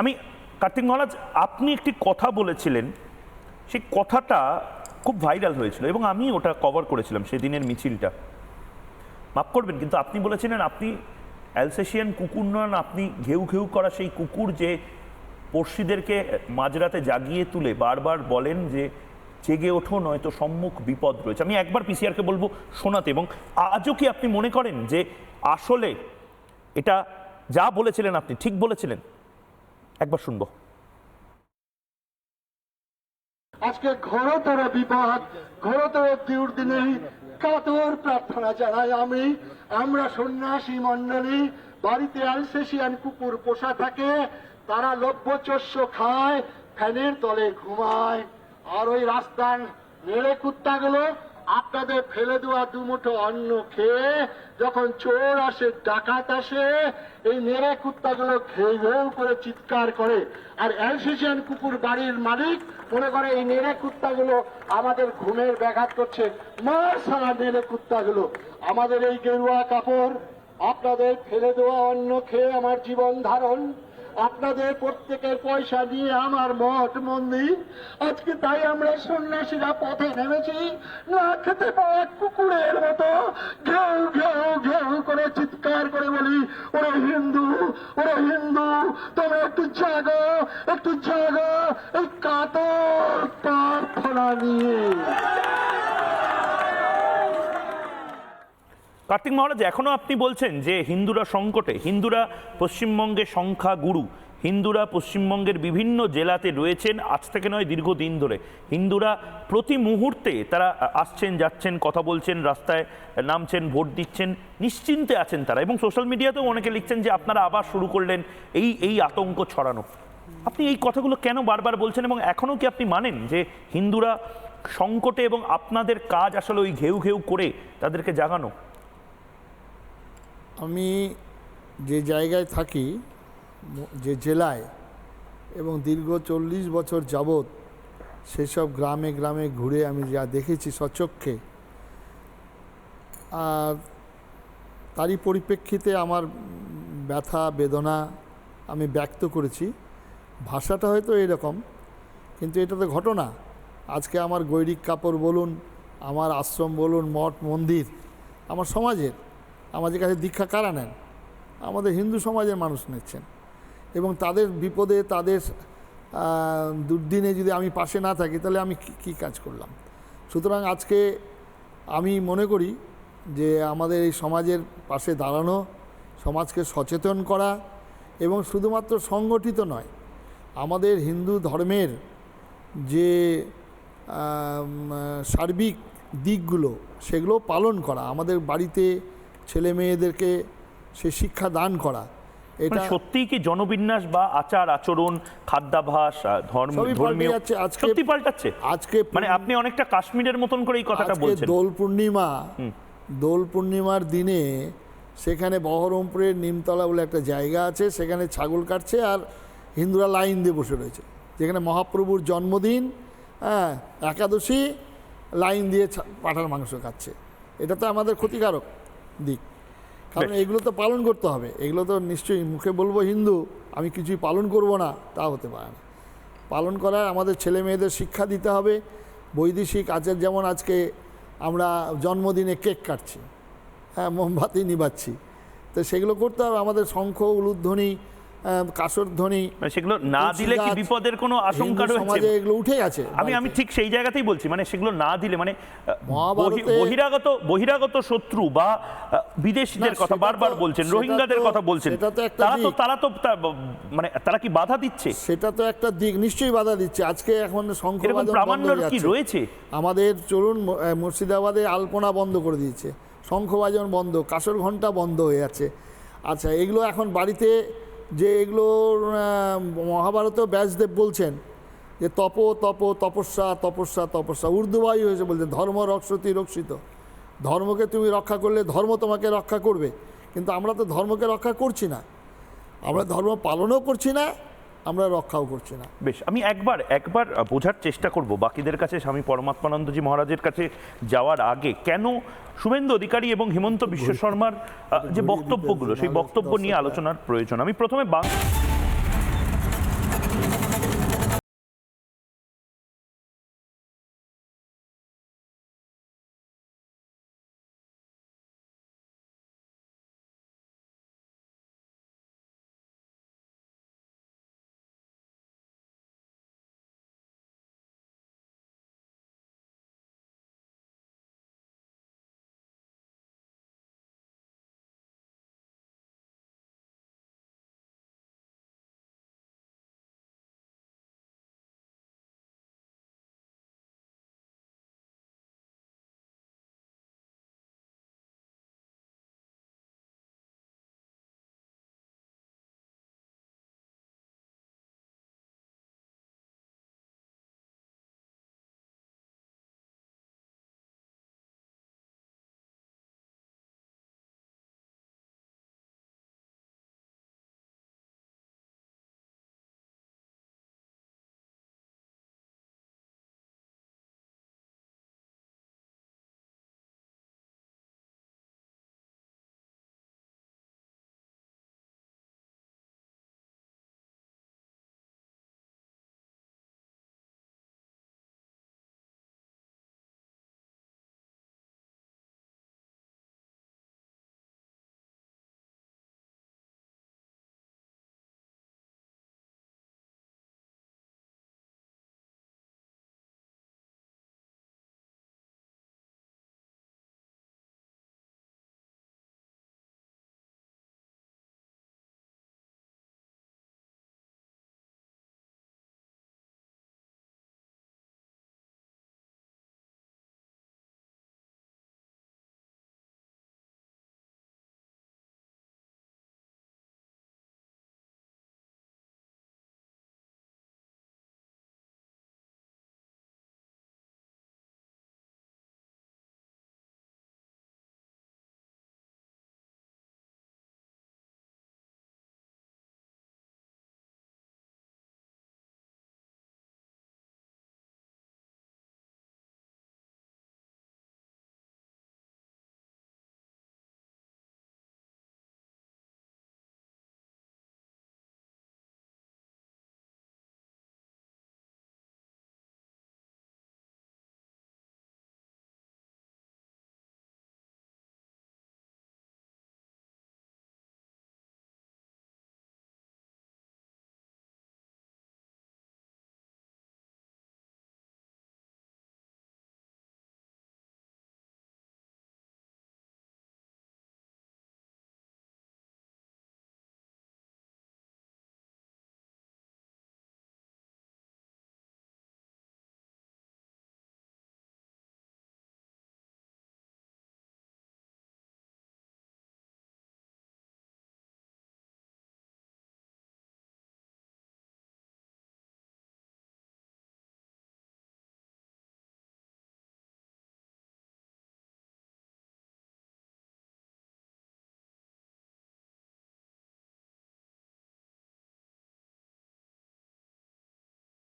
আমি কার্তিক মহারাজ, আপনি একটি কথা বলেছিলেন। সেই কথাটা খুব ভাইরাল হয়েছিল এবং আমি ওটা কভার করেছিলাম সেদিনের মিছিলটা। মাফ করবেন, কিন্তু আপনি বলেছিলেন আপনি অ্যালসেশিয়ান কুকুর নন, আপনি ঘেউ ঘেউ করা সেই কুকুর যে পড়শিদেরকে মাঝরাতে জাগিয়ে তুলে বারবার বলেন যে জেগে ওঠো, নয়তো সম্মুখ বিপদ রয়েছে। আমি একবার পিসিআরকে বলব শোনাতে এবং আজও কি আপনি মনে করেন যে আসলে এটা যা বলেছিলেন আপনি, ঠিক বলেছিলেন? একবার শুনব। আজকে ঘোরতর বিপদ, ঘোরতর দুর্দিনে কাতর প্রার্থনা জানাই আমি। আমরা সন্ন্যাসী মন্ডলী বাড়িতে আলসেশিয়ান কুকুর পোষা থাকে, তারা লভ্যচস্য খায়, ফ্যানের তলে ঘুমায়। আর ওই রাস্তার নেড়ে কুত্তাগুলো আপনাদের ফেলে দেওয়া দুমুঠো অন্ন খেয়ে যখন চোর আসে, ডাকাত আসে, এই নেড়ে কুত্তাগুলো ঘেউ ঘেউ করে চিৎকার করে। আর অ্যালসেশিয়ান কুকুর বাড়ির মালিক মনে করে এই নেড়ে কুত্তাগুলো আমাদের ঘুমের ব্যাঘাত করছে। মার সারা নেড়ে কুত্তাগুলো। আমাদের এই গেরুয়া কাপড়, আপনাদের ফেলে দেওয়া অন্ন খেয়ে আমার জীবন ধারণ। আপনাদের প্রত্যেকের পয়সা দিয়ে আমার মঠ মন্দির। আজকে তাই আমরা সন্ন্যাসীরা পথে নেমেছি, না খেতে পাওয়া কুকুরের মতো। ঘেউ ঘেউ ঘেউ করে চিৎকার করে বলি, ওরা হিন্দু ওরা হিন্দু তুমি একটু জাগো একটু জাগো, এই কাতর প্রার্থনা নিয়ে। কার্তিক মহারাজ, এখনও আপনি বলছেন যে হিন্দুরা সংকটে, হিন্দুরা পশ্চিমবঙ্গে সংখ্যা গুরু, হিন্দুরা পশ্চিমবঙ্গের বিভিন্ন জেলাতে রয়েছেন, আজ থেকে নয়, দীর্ঘদিন ধরে। হিন্দুরা প্রতি মুহূর্তে তারা আসছেন, যাচ্ছেন, কথা বলছেন, রাস্তায় নামছেন, ভোট দিচ্ছেন, নিশ্চিন্তে আছেন তারা এবং সোশ্যাল মিডিয়াতেও অনেকে লিখছেন যে আপনারা আবার শুরু করলেন এই এই আতঙ্ক ছড়ানো। আপনি এই কথাগুলো কেন বারবার বলছেন এবং এখনও কি আপনি মানেন যে হিন্দুরা সংকটে এবং আপনাদের কাজ আসলে ওই ঘেউ ঘেউ করে তাদেরকে জাগানো? আমি যে জায়গায় থাকি যে জেলায়, এবং দীর্ঘ চল্লিশ বছর যাবৎ সেসব গ্রামে গ্রামে ঘুরে আমি যা দেখেছি সচক্ষে আর তারই পরিপ্রেক্ষিতে আমার ব্যথা, বেদনা আমি ব্যক্ত করেছি। ভাষাটা হয়তো এরকম, কিন্তু এটা তো ঘটনা। আজকে আমার গৈরিক কাপড় বলুন, আমার আশ্রম বলুন, মঠ, মন্দির, আমার সমাজের। আমাদের কাছে দীক্ষা কারা নেন? আমাদের হিন্দু সমাজের মানুষ নিচ্ছেন। এবং তাদের বিপদে, তাদের দুর্দিনে যদি আমি পাশে না থাকি, তাহলে আমি কী- কাজ করলাম? সুতরাং আজকে আমি মনে করি যে আমাদের এই সমাজের পাশে দাঁড়ানো, সমাজকে সচেতন করা এবং শুধুমাত্র সংগঠিত নয়, আমাদের হিন্দু ধর্মের যে সার্বিক দিকগুলো, সেগুলো পালন করা, আমাদের বাড়িতে ছেলে মেয়েদেরকে সে শিক্ষা দান করা এটা মানে সত্যিই কি জনবিন্যাস বা আচার আচরণ খাদ্যাভাস ধর্ম ধর্মীয় আজকে- সত্যি পাল্টাচ্ছে? আজকে মানে আপনি অনেকটা কাশ্মীরের মতন করে এই কথাটা বলছেন। দোল পূর্ণিমা দোল পূর্ণিমার দিনে সেখানে বহরমপুরের নিমতলা বলে একটা জায়গা আছে সেখানে ছাগল কাটছে আর হিন্দুরা লাইন দিয়ে বসে রয়েছে। যেখানে মহাপ্রভুর জন্মদিন হ্যাঁ একাদশী লাইন দিয়ে পাঁঠার মাংস খাচ্ছে। এটা তো আমাদের ক্ষতিকারক। দিক। কারণ। এগুলো তো পালন করতে হবে। এগুলো তো নিশ্চয়ই মুখে বলব হিন্দু আমি কিছুই পালন করব না তা হতে পারে না। পালন করার আমাদের ছেলে মেয়েদের শিক্ষা দিতে হবে। বৈদেশিক আচার যেমন আজকে আমরা জন্মদিনে কেক কাটছি হ্যাঁ মোমবাতি নিবাচ্ছি তো সেগুলো করতে হবে। আমাদের শঙ্খ উলুধ্বনি কাসর ধ্বনি মানে সেগুলো না দিলে কি বিপদের কোনো আশঙ্কা রয়েছে? সমাজে এগুলো উঠে গেছে আমি আমি ঠিক সেই জায়গাতেই বলছি মানে সেগুলো না দিলে মানে বহিরাগত বহিরাগত শত্রু বা বিদেশিদের কথা বারবার বলছেন রোহিঙ্গাদের কথা বলছেন। তারা তো তারা তো মানে তারা কি বাধা দিচ্ছে? সেটা তো একটা দিক নিশ্চয়ই বাধা দিচ্ছে। আজকে এখন এরকম প্রামাণ্য কি রয়েছে? আমাদের চলুন মুর্শিদাবাদে আলপনা বন্ধ করে দিয়েছে। শঙ্খবাজন বন্ধ কাসর ঘণ্টা বন্ধ হয়ে আছে আচ্ছা এগুলো এখন বাড়িতে যে এগুলো মহাভারতেও ব্যাসদেব বলছেন যে তপ তপ, তপস্যা তপস্যা তপস্যা। উর্দুবায়ু হয়েছে বলছেন, ধর্ম রক্ষতি রক্ষিত। ধর্মকে তুমি রক্ষা করলে ধর্ম তোমাকে রক্ষা করবে। কিন্তু আমরা তো ধর্মকে রক্ষা করছি না। আমরা ধর্ম পালনও করছি না আমরা রক্ষাও করছি না। বেশ আমি একবার একবার বোঝার চেষ্টা করব বাকিদের কাছে স্বামী পরমাত্মানন্দজি মহারাজের কাছে যাওয়ার আগে। কেন শুভেন্দু অধিকারী এবং হিমন্ত বিশ্ব শর্মার যে বক্তব্যগুলো সেই বক্তব্য নিয়ে আলোচনার প্রয়োজন। আমি প্রথমে বাং